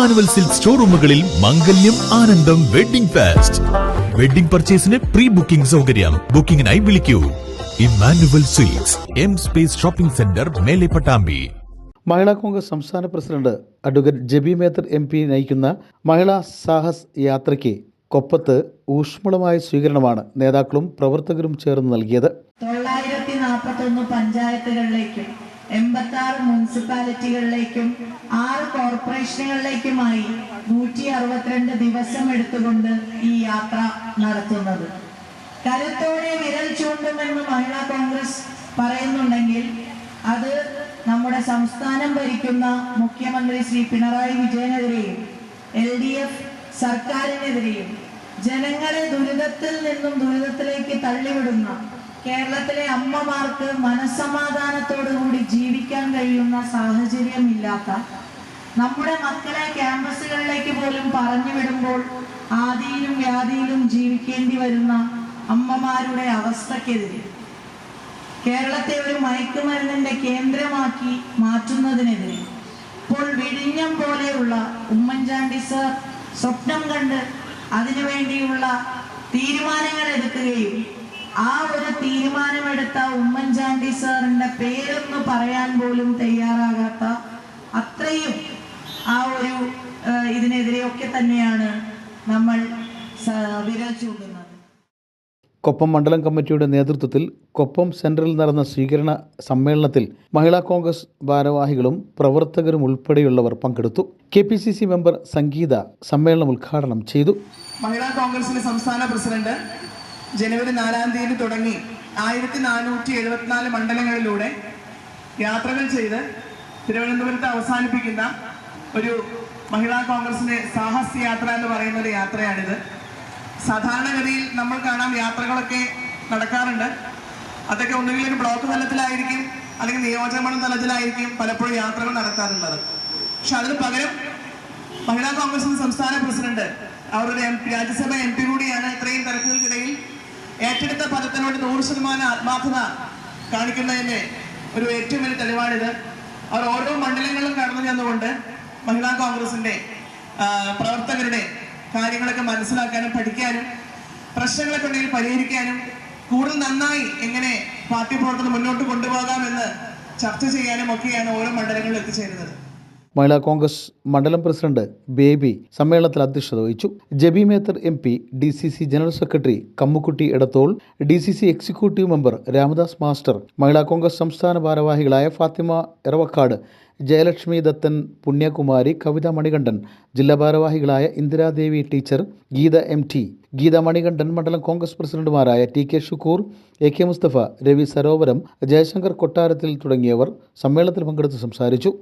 Emmanuel silk ഷോറൂമുകളിൽ മംഗല്യം ആനന്ദം wedding fast. Wedding പർച്ചേസിന് പ്രീ ബുക്കിംഗ് സൗകര്യം. ബുക്കിംഗിനായി വിളിക്കൂ. Emmanuel silks M space shopping centre മേലെ പട്ടാമ്പി. മഹിളാ കോൺഗ്രസ് സംസ്ഥാന president advocate Jebi Mather M P നയിക്കുന്ന മഹിളാ സാഹസ് യാത്രയ്ക്ക് കൊപ്പത്ത് ഊഷ്മളമായ സ്വീകരണമാണ് നേതാക്കളും പ്രവർത്തകരും ചേർന്ന് നൽകിയത്. തൊള്ളായിരത്തി നാൽപ്പത്തൊന്ന് പഞ്ചായത്തുകളിലേക്കും എൺപത്തി ആറ് മുനിസിപ്പാലിറ്റികളിലേക്കും ആറ് കോർപ്പറേഷനുകളിലേക്കുമായി നൂറ്റി അറുപത്തിരണ്ട് ദിവസം എടുത്തുകൊണ്ട് ഈ യാത്ര നടത്തുന്നത്. കരുത്തോടെ വിരൽ ചൂണ്ടുമെന്ന് മഹിളാ കോൺഗ്രസ് പറയുന്നുണ്ടെങ്കിൽ അത് നമ്മുടെ സംസ്ഥാനം ഭരിക്കുന്ന മുഖ്യമന്ത്രി ശ്രീ പിണറായി വിജയനെതിരെയും എൽ ഡി എഫ് സർക്കാരിനെതിരെയും ജനങ്ങളെ ദുരിതത്തിൽ നിന്നും ദുരിതത്തിലേക്ക് തള്ളിവിടുന്ന കേരളത്തിലെ അമ്മമാർക്ക് മനസ്സമാധാനത്തോടുകൂടി ജീവിക്കാൻ കഴിയുന്ന സാഹചര്യമില്ലാത്ത നമ്മുടെ മക്കളെ ക്യാമ്പസുകളിലേക്ക് പോലും പറഞ്ഞു വിടുമ്പോൾ ആദിയിലും വ്യാധിയിലും ജീവിക്കേണ്ടി വരുന്ന അമ്മമാരുടെ അവസ്ഥക്കെതിരെ കേരളത്തെ ഒരു മയക്കുമരുന്നിന്റെ കേന്ദ്രമാക്കി മാറ്റുന്നതിനെതിരെ ഇപ്പോൾ വിഴിഞ്ഞം പോലെയുള്ള ഉമ്മൻചാണ്ടി സർ സ്വപ്നം കണ്ട് അതിനുവേണ്ടിയുള്ള തീരുമാനങ്ങൾ എടുക്കുകയും ആ ഒരു തീരുമാനമെടുത്ത ഉമ്മൻചാണ്ടി സാറിന്റെ പേരൊന്ന് പറയാൻ പോലും തയ്യാറാകാത്ത അത്രയും ആ ഒരു ഇതിനെതിരെയൊക്കെ തന്നെയാണ് നമ്മൾ വിരൽ ചൂണ്ടുന്നത്. കൊപ്പം മണ്ഡലം കമ്മിറ്റിയുടെ നേതൃത്വത്തിൽ കൊപ്പം സെൻട്രൽ നടന്ന സ്വീകരണ സമ്മേളനത്തിൽ മഹിളാ കോൺഗ്രസ് ഭാരവാഹികളും പ്രവർത്തകരും ഉൾപ്പെടെയുള്ളവർ പങ്കെടുത്തു. K P C C member Sangeetha സമ്മേളനം ഉദ്ഘാടനം ചെയ്തു. മഹിളാ കോൺഗ്രസിന്റെ സംസ്ഥാന പ്രസിഡന്റ് ജനുവരി നാലാം തീയതി തുടങ്ങി ആയിരത്തി നാനൂറ്റി എഴുപത്തിനാല് മണ്ഡലങ്ങളിലൂടെ യാത്രകൾ ചെയ്ത് തിരുവനന്തപുരത്ത് അവസാനിപ്പിക്കുന്ന ഒരു മഹിളാ കോൺഗ്രസിന്റെ സാഹസ് യാത്ര എന്ന് പറയുന്ന ഒരു യാത്രയാണിത്. സാധാരണഗതിയിൽ നമ്മൾ കാണാം യാത്രകളൊക്കെ നടക്കാറുണ്ട്. അതൊക്കെ ഒന്നുകിൽ ഒരു ബ്ലോക്ക് തലത്തിലായിരിക്കും അല്ലെങ്കിൽ നിയോജകമണ്ഡലം തലത്തിലായിരിക്കും പലപ്പോഴും യാത്രകൾ നടത്താറുള്ളത്. പക്ഷെ അതിന് പകരം മഹിളാ കോൺഗ്രസിന്റെ സംസ്ഥാന പ്രസിഡന്റ് അവരുടെ എം രാജ്യസഭ എം പി കൂടിയാണ് ഇത്രയും തിരക്കുകൾക്കിടയിൽ ഏറ്റെടുത്ത പദത്തിനോട് നൂറ് ശതമാനം ആത്മാർത്ഥത കാണിക്കുന്നതിന്റെ ഒരു ഏറ്റവും വലിയ തെളിവാണിത്. അവർ ഓരോ മണ്ഡലങ്ങളിലും കടന്നു ചെന്നുകൊണ്ട് മഹിളാ കോൺഗ്രസിന്റെ പ്രവർത്തകരുടെ കാര്യങ്ങളൊക്കെ മനസ്സിലാക്കാനും പഠിക്കാനും പ്രശ്നങ്ങളൊക്കെ ഉണ്ടെങ്കിൽ പരിഹരിക്കാനും കൂടുതൽ നന്നായി എങ്ങനെ പാർട്ടി പ്രവർത്തനം മുന്നോട്ട് കൊണ്ടുപോകാമെന്ന് ചർച്ച ചെയ്യാനും ഒക്കെയാണ് ഓരോ മണ്ഡലങ്ങളിലും എത്തിച്ചേരുന്നത്. മഹിളാ കോൺഗ്രസ് മണ്ഡലം പ്രസിഡന്റ് ബേബി സമ്മേളനത്തിൽ അധ്യക്ഷത വഹിച്ചു. Jebi Mather M P D C C general secretary Kammukkutty Edathol D C C executive member Ramadas master Mahila Congress സംസ്ഥാന ഭാരവാഹികളായ ഫാത്തിമ എറവക്കാട് ജയലക്ഷ്മി ദത്തൻ പുണ്യകുമാരി കവിത മണികണ്ഠൻ ജില്ലാ ഭാരവാഹികളായ Indiradevi teacher Geetha M T Geetha Manikandan മണ്ഡലം കോൺഗ്രസ് പ്രസിഡന്റുമാരായ T K Shukkur A K Musthafa Ravi Sarovaram Jayashankar Kottarathil തുടങ്ങിയവർ സമ്മേളനത്തിൽ പങ്കെടുത്ത് സംസാരിച്ചു.